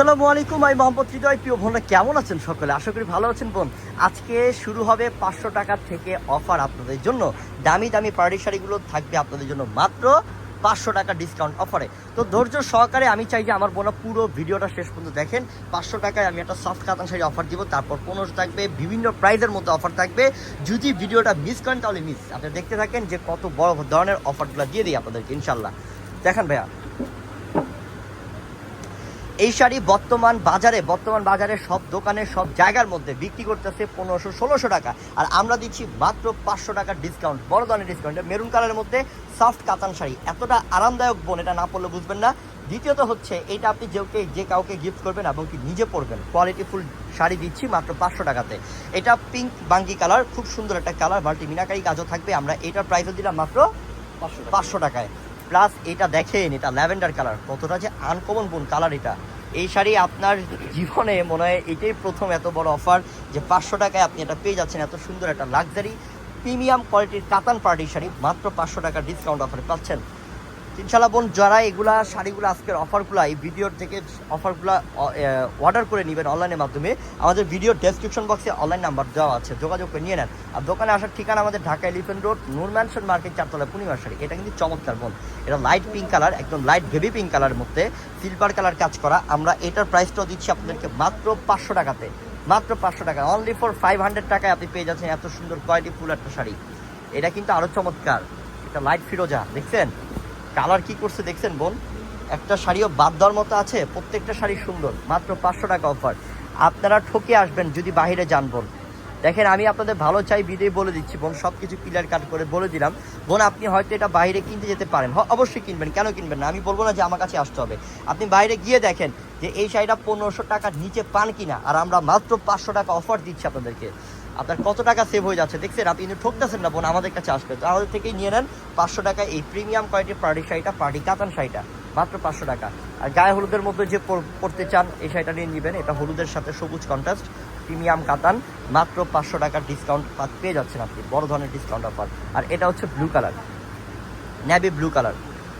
আসসালামু আলাইকুম, আমি মোহাম্মদ হৃদয়। প্রিয় বোনরা কেমন আছেন সকলে? আশা করি ভালো আছেন বোন। আজকে শুরু হবে পাঁচশো টাকার থেকে অফার আপনাদের জন্য। দামি দামি পার্টি শাড়িগুলো থাকবে আপনাদের জন্য মাত্র পাঁচশো টাকা ডিসকাউন্ট অফারে তো ধৈর্য সহকারে আমি চাই যে আমার বোনা পুরো ভিডিওটা শেষ পর্যন্ত দেখেন। পাঁচশো টাকায় আমি একটা সফট কাতান শাড়ি অফার দিব। তারপর পনেরোশো থাকবে, বিভিন্ন প্রাইজের মধ্যে অফার থাকবে। যদি ভিডিওটা মিস করেন তাহলে মিস আপনি দেখতে থাকেন যে কত বড় ধরনের অফারগুলো দিয়ে দিই আপনাদেরকে ইনশাল্লাহ দেখেন ভাইয়া এই শাড়ি বর্তমান বাজারে বর্তমান বাজারে সব দোকানে সব জায়গার মধ্যে বিক্রি করতেছে পনেরোশো ষোলোশো টাকা। আর আমরা দিচ্ছি মাত্র পাঁচশো টাকার ডিসকাউন্ট বড় ধরনের ডিসকাউন্ট মেরুন কালারের মধ্যে সফট কাতান শাড়ি। এতটা আরামদায়ক বোন এটা না পড়লে বুঝবেন না। দ্বিতীয়ত হচ্ছে এটা আপনি যেউকে যে কাউকে গিফট করবেন এবং কি নিজে পরবেন কোয়ালিটি ফুল শাড়ি দিচ্ছি মাত্র পাঁচশো টাকাতে। এটা পিঙ্ক বাঙ্গি কালার খুব সুন্দর একটা কালার মাল্টি মিনাকারি কাজও থাকবে। আমরা এটার প্রাইসও দিলাম মাত্র পাঁচশো টাকায়। প্লাস এটা দেখেন, এটা ল্যাভেন্ডার কালার। কতটা যে আনকমন বোন কালার এটা। এই শাড়ি আপনার জীবনে মনে হয় এটাই প্রথম এত বড় অফার যে পাঁচশো টাকায় আপনি এটা পেয়ে যাচ্ছেন। এত সুন্দর একটা লাক্সারি প্রিমিয়াম কোয়ালিটির কাতান পার্টি শাড়ি, মাত্র পাঁচশো টাকার ডিসকাউন্ট অফারে পাচ্ছেন। ইনশাল্লাহ বোন, যারা এগুলা শাড়িগুলো আজকের অফারগুলো, এই ভিডিওর থেকে অফারগুলো অর্ডার করে নেবেন অনলাইনের মাধ্যমে, আমাদের ভিডিও ডেসক্রিপশন বক্সে অনলাইন নাম্বার দেওয়া আছে, যোগাযোগ করে নিয়ে নেন। আর দোকানে আসার ঠিকানা আমাদের Dhaka Elephant Road Noor Mansion Market চারতলা পূর্ণিমা শাড়ি। এটা কিন্তু চমৎকার বোন। এটা লাইট পিঙ্ক কালার একদম লাইট বেবি পিঙ্ক কালারের মধ্যে সিলভার কালার কাজ করা। আমরা এটার প্রাইসটাও দিচ্ছি আপনাদেরকে মাত্র পাঁচশো টাকাতে। মাত্র পাঁচশো টাকা। অনলি ফর ফাইভ হান্ড্রেড টাকায় আপনি পেয়ে যাচ্ছেন এত সুন্দর কোয়ালিটি ফুল একটা শাড়ি। এটা কিন্তু আরও চমৎকার। এটা লাইট ফিরোজা, দেখছেন? কালার কি করছে দেখছেন বোন একটা শাড়িও বাদ দেওয়ার মতো আছে, প্রত্যেকটা শাড়ি সুন্দর, মাত্র পাঁচশো টাকা অফার আপনারা ঠকে আসবেন যদি বাইরে যান বোন দেখেন, আমি আপনাদের ভালো চাই বিদেই বলে দিচ্ছি, বোন সব কিছু ক্লিয়ার কাট করে বলে দিলাম। বোন, আপনি হয়তো এটা বাইরে কিনতে যেতে পারেন। অবশ্যই কিনবেন, কেন কিনবেন না? আমি বলব না যে আমার কাছে আসতে হবে। আপনি বাইরে গিয়ে দেখেন যে এই শাড়িটা পনেরোশো টাকার নিচে পান কিনা, আর আমরা মাত্র পাঁচশো টাকা অফার দিচ্ছি আপনাদেরকে। আপনার কত টাকা সেভ হয়ে যাচ্ছে? দেখছেন, আপনি কিন্তু ঠকতেছেন না বোন, আমাদের কাছে আসবে তো আমাদের থেকেই নিয়ে নেন পাঁচশো টাকা এই প্রিমিয়াম কোয়ালিটির পার্টি শাড়িটা পার্টি কাতান শাড়িটা, মাত্র পাঁচশো টাকা। আর গায়ে হলুদের মধ্যে যে পরতে চান, এই শাড়িটা নিয়ে নেবেন। এটা হলুদের সাথে সবুজ কন্ট্রাস্ট প্রিমিয়াম কাতান, মাত্র পাঁচশো টাকার ডিসকাউন্ট পেয়ে যাচ্ছেন আপনি। বড় ধরনের ডিসকাউন্ট অফার আর এটা হচ্ছে blue colour navy blue colour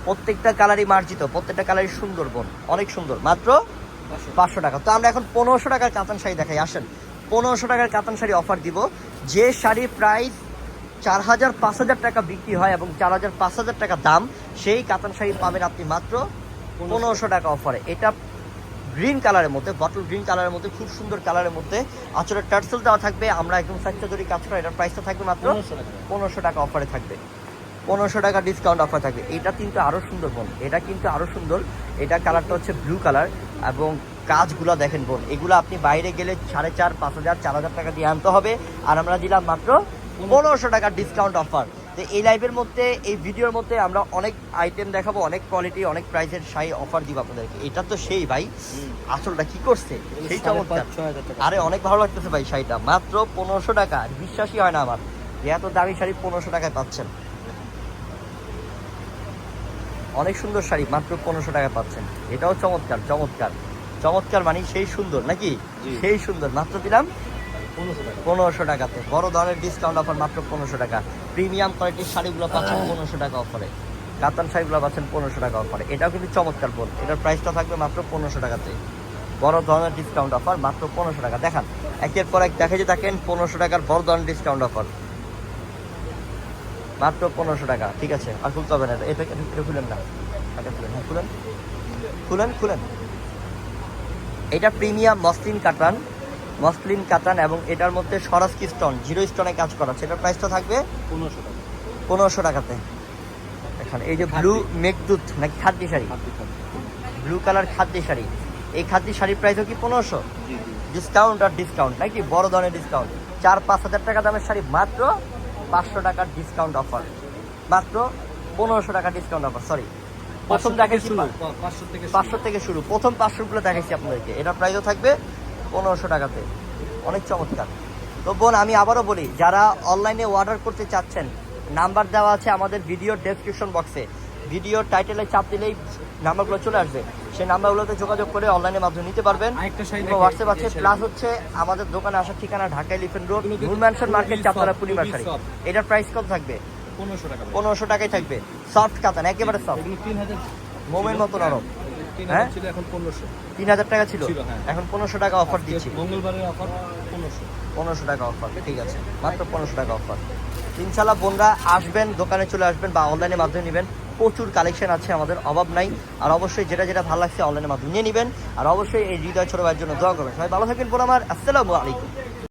প্রত্যেকটা কালারই মার্জিত, প্রত্যেকটা কালারই সুন্দর বোন, অনেক সুন্দর। মাত্র পাঁচশো টাকা। তো আমরা এখন পনেরোশো টাকার কাতান শাড়ি দেখাই। আসেন পনেরোশো টাকার কাতান শাড়ি অফার দিব। যে শাড়ির প্রাইস চার হাজার পাঁচ হাজার টাকা বিক্রি হয় এবং চার হাজার পাঁচ হাজার টাকা দাম সেই কাতান শাড়ি পাবেন আপনি মাত্র পনেরোশো টাকা অফারে এটা গ্রিন কালারের মধ্যে বটল গ্রিন কালারের মধ্যে খুব সুন্দর কালারের মধ্যে। আচরের টার্সেল দেওয়া থাকবে আমরা একদম সাইজটা যদি কাজ করি এটার প্রাইসটা থাকবে মাত্র পনেরোশো টাকা। অফারে থাকবে। পনেরোশো টাকা ডিসকাউন্ট অফার থাকবে। এটা কিন্তু আরও সুন্দর বোন এটা কিন্তু আরও সুন্দর। এটা কালারটা হচ্ছে ব্লু কালার এবং কাজগুলো দেখেন বোন এগুলো আপনি বাইরে গেলে সাড়ে চার পাঁচ হাজার চার হাজার টাকা দিয়ে আনতে হবে। আর আমরা দিলাম মাত্র পনেরোশো টাকার ডিসকাউন্ট অফার তো এই লাইভের মধ্যে এই ভিডিওর মধ্যে আমরা অনেক আইটেম দেখাবো অনেক কোয়ালিটি অনেক প্রাইসের শাড়ি অফার দিব আপনাদেরকে। এটা তো সেই ভাই। আসলটা কি করছে? সেই চমৎকার। আরে অনেক ভালো লাগতেছে ভাই শাড়িটা। মাত্র পনেরোশো টাকা। বিশ্বাসই হয় না আমার। যে এত দামি শাড়ি পনেরোশো টাকায় পাচ্ছেন। অনেক সুন্দর শাড়ি মাত্র পনেরোশো টাকায় পাচ্ছেন। এটাও চমৎকার চমৎকার। চমৎকার মানে সেই সুন্দর নাকি? সেই সুন্দর। মাত্র দিলাম পনেরোশো টাকাতে। বড় ধরনের ডিসকাউন্ট অফার মাত্র পনেরোশো টাকা। প্রিমিয়াম কোয়ালিটির শাড়িগুলো পাচ্ছেন পনেরোশো টাকা অফারে কাতান শাড়িগুলো পাচ্ছেন পনেরোশো টাকা অফারে এটাও কিন্তু চমৎকার বোন এটার প্রাইসটা থাকবে মাত্র পনেরোশো টাকাতে। বড় ধরনের ডিসকাউন্ট অফার মাত্র পনেরোশো টাকা। দেখান একের পর এক দেখে যে থাকেন পনেরোশো টাকার বড় ধরনের ডিসকাউন্ট অফার মাত্র পনেরোশো টাকা। ঠিক আছে আর খুলতে হবে না এটা। খুলেন না। খুলেন। হ্যাঁ খুলেন। খুলেন খুলেন। এটা প্রিমিয়াম মসলিন কাটান মসলিন কাতান এবং এটার মধ্যে সরাসকি স্টোন জিরো স্টোনে কাজ করা সেটার প্রাইসটা থাকবে পনেরোশো টাকা। পনেরোশো টাকাতে। এখানে এই যে ব্লু মেঘদূত নাকি খাদ্য শাড়ি? ব্লু কালার খাদ্য শাড়ি। এই খাদ্য শাড়ির প্রাইসও কি পনেরোশো? ডিসকাউন্ট আর ডিসকাউন্ট নাকি বড় ধরনের ডিসকাউন্ট চার পাঁচ হাজার টাকা দামের শাড়ি মাত্র পাঁচশো টাকার ডিসকাউন্ট অফার মাত্র পনেরোশো টাকা ডিসকাউন্ট অফার সরি প্রথম দেখাইছি পাঁচশো থেকে শুরু। প্রথম পাঁচশোগুলো দেখাইছি আপনাদেরকে। এটা প্রাইসও থাকবে পনেরোশো টাকাতে। অনেক চমৎকার। তো বোন আমি আবারও বলি যারা অনলাইনে অর্ডার করতে চাচ্ছেন নাম্বার দেওয়া আছে আমাদের ভিডিও ডেসক্রিপশন বক্সে ভিডিও টাইটেলে চাপ দিলেই নাম্বারগুলো চলে আসবে। সেই নাম্বারগুলোতে যোগাযোগ করে অনলাইনের মাধ্যমে নিতে পারবেন। হোয়াটসঅ্যাপ আছে প্লাস হচ্ছে আমাদের দোকানে আসার ঠিকানা Dhaka Elephant Road Noor Mansion Market চাপতলা sari এটার প্রাইস কত থাকবে? পনেরোশো টাকাই থাকবে। সফট কাতান একেবারে সফট মোমের মতো নরম হ্যাঁ? এখন পনেরোশো। তিন হাজার টাকা ছিল? হ্যাঁ। এখন পনেরোশো টাকা অফার দিচ্ছি। মঙ্গলবারের অফার পনেরোশো। পনেরোশো টাকা অফার ঠিক আছে। মাত্র পনেরোশো টাকা অফার ইনশাল্লাহ বোনরা আসবেন দোকানে চলে আসবেন বা অনলাইনের মাধ্যমে নেবেন। প্রচুর কালেকশন আছে আমাদের অভাব নাই। আর অবশ্যই যেটা যেটা ভালো লাগছে অনলাইনের মাধ্যমে নিয়ে নেবেন। আর অবশ্যই এই হৃদয় ছোট ভাইয়ের জন্য দোয়া করবেন। সবাই ভালো থাকবেন বোন আমার। আসসালামু আলাইকুম।